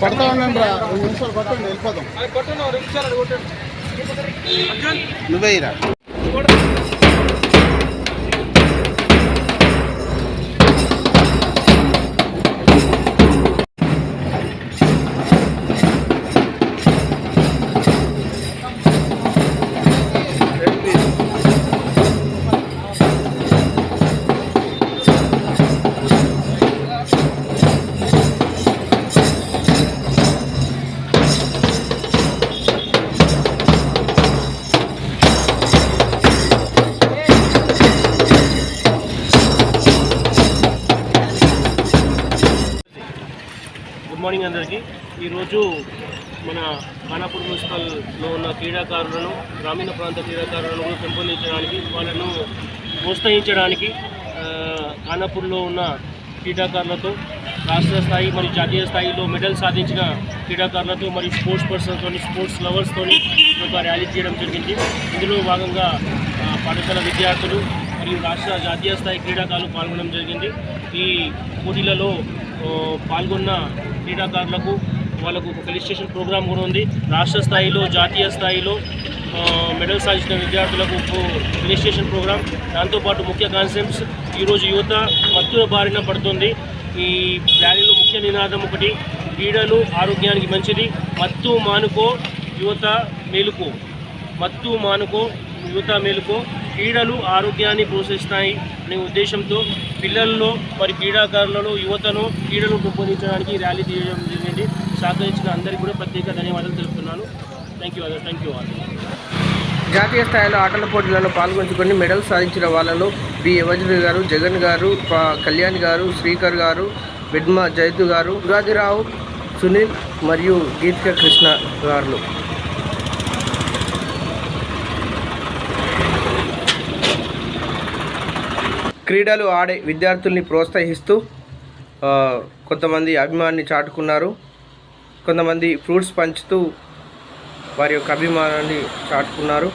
పడతా ఉండండి రా రెండు నిమిషాలు పట్టండి వెళ్ళిపోతాం నువ్వే రా మార్నింగ్ అందరికీ. ఈరోజు మన ఖానాపూర్ మున్సిపల్లో ఉన్న క్రీడాకారులను గ్రామీణ ప్రాంత క్రీడాకారులను కూడా పెంపొందించడానికి వాళ్ళను ప్రోత్సహించడానికి ఖానాపూర్లో ఉన్న క్రీడాకారులతో రాష్ట్ర స్థాయి మరియు జాతీయ స్థాయిలో మెడల్ సాధించిన క్రీడాకారులతో మరియు స్పోర్ట్స్ పర్సన్తో స్పోర్ట్స్ లవర్స్తో ఒక ర్యాలీ చేయడం జరిగింది. ఇందులో భాగంగా పాఠశాల విద్యార్థులు మరియు రాష్ట్ర జాతీయ స్థాయి క్రీడాకారులు పాల్గొనడం జరిగింది. ఈ పోటీలలో పాల్గొన్న క్రీడాకారులకు వాళ్ళకు ఒక ఫెలిస్టేషన్ ప్రోగ్రామ్ కూడా ఉంది. రాష్ట్ర స్థాయిలో జాతీయ స్థాయిలో మెడల్ సాధించిన విద్యార్థులకు ఫెలిస్టేషన్ ప్రోగ్రామ్ దాంతోపాటు ముఖ్య కాన్సెప్ట్స్ ఈరోజు యువత మత్తుల బారిన పడుతుంది. ఈ ర్యాలీలో ముఖ్య నినాదం ఒకటి క్రీడలు ఆరోగ్యానికి మంచిది. మత్తు మానుకో యువత మేలుకో. మత్తు మానుకో యువత మేలుకో క్రీడలు ఆరోగ్యాన్ని ప్రోత్సహిస్తాయి అనే ఉద్దేశంతో పిల్లల్లో మరి క్రీడాకారులలో యువతను క్రీడలు పెంపొందించడానికి ర్యాలీ తీయడం జరిగింది. సహకరించిన అందరికీ కూడా ప్రత్యేక ధన్యవాదాలు తెలుపుతున్నాను. Thank you thank you all జాతీయ స్థాయిలో ఆటల పోటీలలో పాల్గొంచుకొని మెడల్ సాధించిన వాళ్ళలో బి యువజుడు గారు జగన్ గారు కళ్యాణ్ గారు శ్రీకర్ గారు విడ్మ జైతు గారు ఉగాదిరావు సునీల్ మరియు గీతిక కృష్ణ గారు. క్రీడలు ఆడే విద్యార్థుల్ని ప్రోత్సహిస్తూ కొంతమంది అభిమానాన్ని చాటుకున్నారు. కొంతమంది ఫ్రూట్స్ పంచుతూ వారి యొక్క అభిమానాన్ని చాటుకున్నారు.